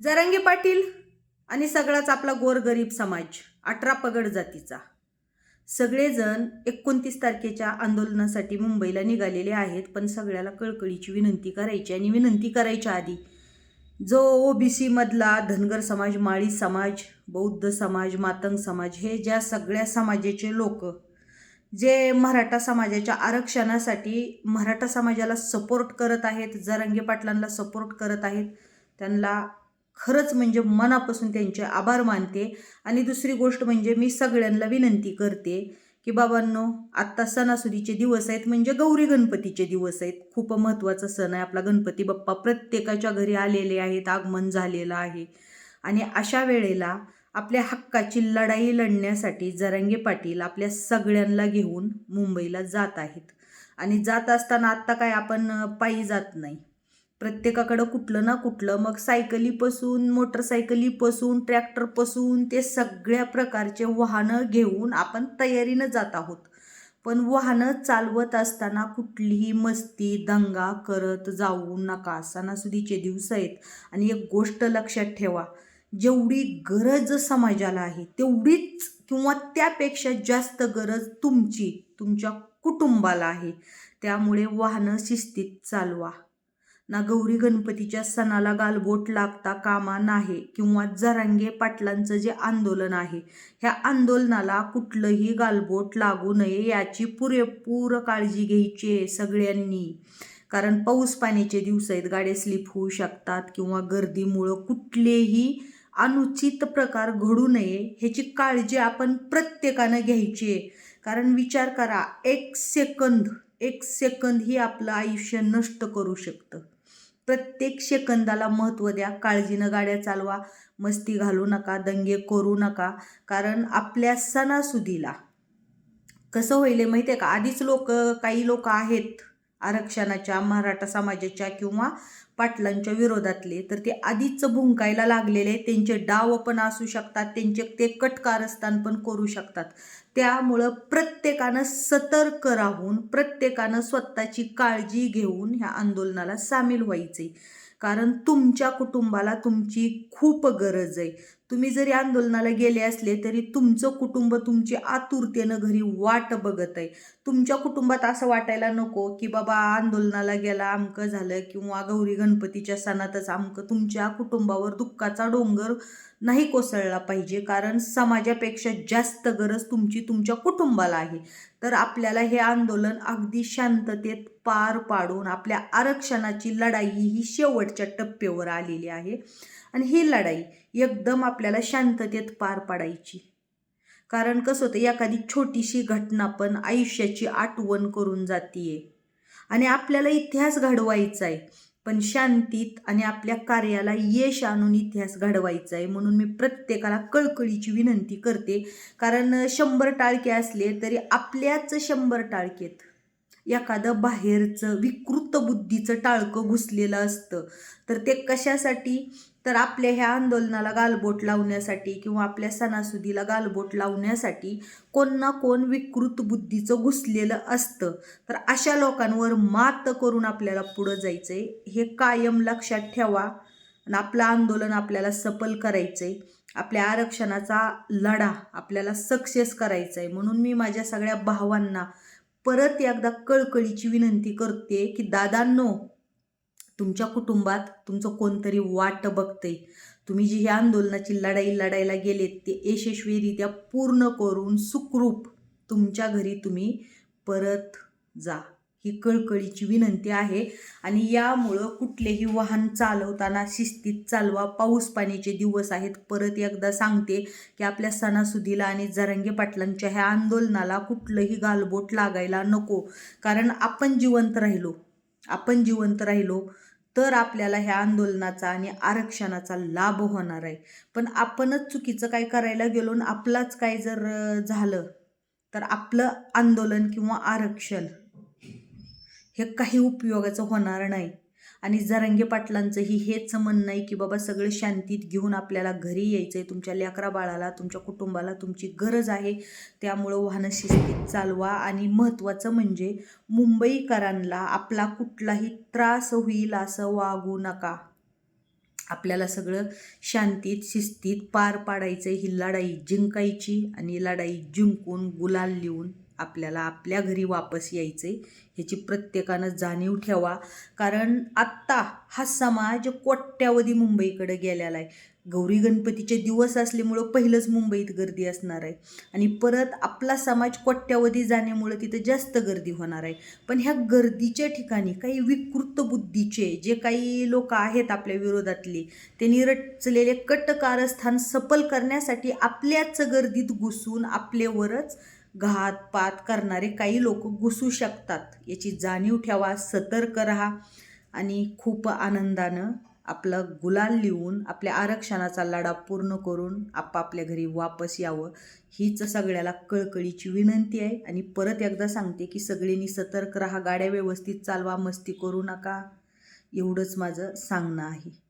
जरांगे पाटील आणि सगळाच आपला गोरगरीब समाज अठरा पगड जातीचा. सगळेजण एकोणतीस तारखेच्या आंदोलनासाठी मुंबईला निघालेले आहेत पण सगळ्याला कळकळीची विनंती करायची आणि विनंती करायच्या आधी जो ओ बी सीमधला धनगर समाज माळी समाज बौद्ध समाज मातंग समाज हे ज्या सगळ्या समाजाचे लोक जे मराठा समाजाच्या आरक्षणासाठी मराठा समाजाला सपोर्ट करत आहेत जरांगे पाटलांना सपोर्ट करत आहेत त्यांना खरंच म्हणजे मनापासून त्यांचे आभार मानते. आणि दुसरी गोष्ट म्हणजे मी सगळ्यांना विनंती करते की बाबांनो आत्ता सणासुदीचे दिवस आहेत म्हणजे गौरी गणपतीचे दिवस आहेत. खूप महत्त्वाचा सण आहे आपला गणपती बाप्पा. प्रत्येकाच्या घरी आलेले आहेत आगमन झालेलं आहे. आणि अशा वेळेला आपल्या हक्काची लढाई लढण्यासाठी जरांगे पाटील आपल्या सगळ्यांना घेऊन मुंबईला जात आहेत. आणि जात असताना आत्ता काय आपण पायी जात नाही. प्रत्येकाकडं कुठलं ना कुठलं. मग सायकलीपासून मोटरसायकलीपासून ट्रॅक्टरपासून ते सगळ्या प्रकारचे वाहनं घेऊन आपण तयारीनं जात आहोत. पण वाहनं चालवत असताना कुठलीही मस्ती दंगा करत जाऊ नका. सणासुदीचे दिवस आहेत आणि एक गोष्ट लक्षात ठेवा. जेवढी गरज समाजाला आहे तेवढीच किंवा त्यापेक्षा जास्त गरज तुमची तुमच्या कुटुंबाला आहे. त्यामुळे वाहनं शिस्तीत चालवा. ना गौरी गणपतीच्या सणाला गालबोट लागता कामा नाही किंवा जरांगे पाटलांचं जे आंदोलन आहे ह्या आंदोलनाला कुठलंही गालबोट लागू नये याची पुरेपूर काळजी घ्यायची आहे सगळ्यांनी. कारण पाऊस पाण्याचे दिवस आहेत गाड्या स्लिप होऊ शकतात किंवा गर्दीमुळं कुठलेही अनुचित प्रकार घडू नये ह्याची काळजी आपण प्रत्येकानं घ्यायची आहे. कारण विचार करा एक सेकंद एक सेकंद ही आपलं आयुष्य नष्ट करू शकतं. प्रत्येक सेकंदाला महत्त्व द्या. काळजीनं गाड्या चालवा. मस्ती घालू नका. दंगे करू नका. कारण आपल्या सणासुदीला कसं होईल माहिती आहे का? आधीच लोक काही लोक आहेत आरक्षणाच्या मराठा समाजाच्या किंवा पाटलांच्या विरोधातले. तर ते आधीच भुंकायला लागलेले. त्यांचे डाव पण असू शकतात त्यांचे ते कटकारस्थान पण करू शकतात. त्यामुळं प्रत्येकानं सतर्क राहून प्रत्येकानं स्वतःची काळजी घेऊन ह्या आंदोलनाला सामील व्हायचे कारण तुमच्या कुटुंबाला तुमची खूप गरज आहे. तुम्ही जरी आंदोलनाला गेले असले तरी तुमचं कुटुंब तुमची आतुरतेनं घरी वाट बघत आहे. तुमच्या कुटुंबात असं वाटायला नको की बाबा आंदोलनाला गेला अमकं झालं किंवा गौरी गणपतीच्या सणातच अमकं तुमच्या कुटुंबावर दुःखाचा डोंगर नाही कोसळला पाहिजे कारण समाजापेक्षा जास्त गरज तुमची तुमच्या कुटुंबाला आहे. तर आपल्याला हे आंदोलन अगदी शांततेत पार पाडून आपल्या आरक्षणाची लढाई ही शेवटच्या टप्प्यावर आलेली आहे. आणि ही लढाई एकदम आपल्याला शांततेत पार पाडायची. कारण कसं होतं एखादी छोटीशी घटना पण आयुष्याची आठवण करून जातीये. आणि आपल्याला इतिहास घडवायचा आहे पण शांतीत आणि आपल्या कार्याला यश आणून इतिहास घडवायचा आहे म्हणून मी प्रत्येकाला कळकळीची विनंती करते. कारण शंभर टाळके असले तरी आपल्याच शंभर टाळकेत एखादं बाहेरचं विकृत बुद्धीचं टाळकं घुसलेलं असतं. तर ते कशासाठी? तर आपल्या ह्या आंदोलनाला गालबोट लावण्यासाठी किंवा आपल्या सणासुदीला गालबोट लावण्यासाठी कोण ना कोण विकृत बुद्धीचं घुसलेलं असतं. तर अशा लोकांवर मात करून आपल्याला पुढं जायचं आहे हे कायम लक्षात ठेवा. आणि आपलं आंदोलन आपल्याला सफल करायचं आहे आपल्या आरक्षणाचा लढा आपल्याला सक्सेस करायचा आहे म्हणून मी माझ्या सगळ्या भावांना परत एकदा कळकळीची विनंती करते की दादांनो तुमच्या कुटुंबात तुमचं कोणतरी वाट बघतंय. तुम्ही जी ह्या आंदोलनाची लढाई लढायला गेलेत ते यशस्वीरित्या पूर्ण करून सुखरूप तुमच्या घरी तुम्ही परत जा. ही कळकळीची विनंती आहे आणि यामुळं कुठलेही वाहन चालवताना शिस्तीत चालवा पाऊस पाण्याचे दिवस आहेत. परत एकदा सांगते की आपल्या सणासुदीला आणि जरांगे पाटलांच्या ह्या आंदोलनाला कुठलंही गालबोट लागायला नको. कारण आपण जिवंत राहिलो आपण जिवंत राहिलो तर आपल्याला ह्या आंदोलनाचा आणि आरक्षणाचा लाभ होणार आहे. पण आपणच चुकीचं काय करायला गेलो आणि आपलाच काय जर झालं तर आपलं आंदोलन किंवा आरक्षण हे काही उपयोगाचं होणार नाही. आणि जरांगे पाटलांचंही हेच म्हणणं आहे की बाबा सगळं शांतीत घेऊन आपल्याला घरी यायचं आहे तुमच्या लेकरा बाळाला तुमच्या कुटुंबाला तुमची गरज आहे. त्यामुळं वाहनं शिस्तीत चालवा. आणि महत्त्वाचं म्हणजे मुंबईकरांना आपला कुठलाही त्रास होईल असं वागू नका. आपल्याला सगळं शांतीत शिस्तीत पार पाडायचं ही लढाई जिंकायची आणि लढाई जिंकून गुलाल लिहून आपल्याला आपल्या घरी वापस यायचं आहे ह्याची प्रत्येकानं जाणीव ठेवा. कारण आत्ता हा समाज कोट्यावधी मुंबईकडे गेलेला आहे. गौरी गणपतीचे दिवस असल्यामुळं पहिलंच मुंबईत गर्दी असणार आहे. आणि परत आपला समाज कोट्यावधी जाण्यामुळं तिथं जास्त गर्दी होणार आहे. पण ह्या गर्दीच्या ठिकाणी काही विकृत बुद्धीचे जे काही लोक आहेत आपल्या विरोधातले त्यांनी रचलेले कट कारस्थान सफल करण्यासाठी आपल्याच गर्दीत घुसून आपल्यावरच घातपात करणारे काही लोक घुसू शकतात. याची जाणीव ठेवा सतर्क राहा आणि खूप आनंदानं आपलं गुलाल लिहून आपल्या आरक्षणाचा लढा पूर्ण करून आपापल्या घरी वापस यावं. हीच सगळ्याला कळकळीची विनंती आहे आणि परत एकदा सांगते की सगळ्यांनी सतर्क राहा गाड्या व्यवस्थित चालवा मस्ती करू नका. एवढंच माझं सांगणं आहे.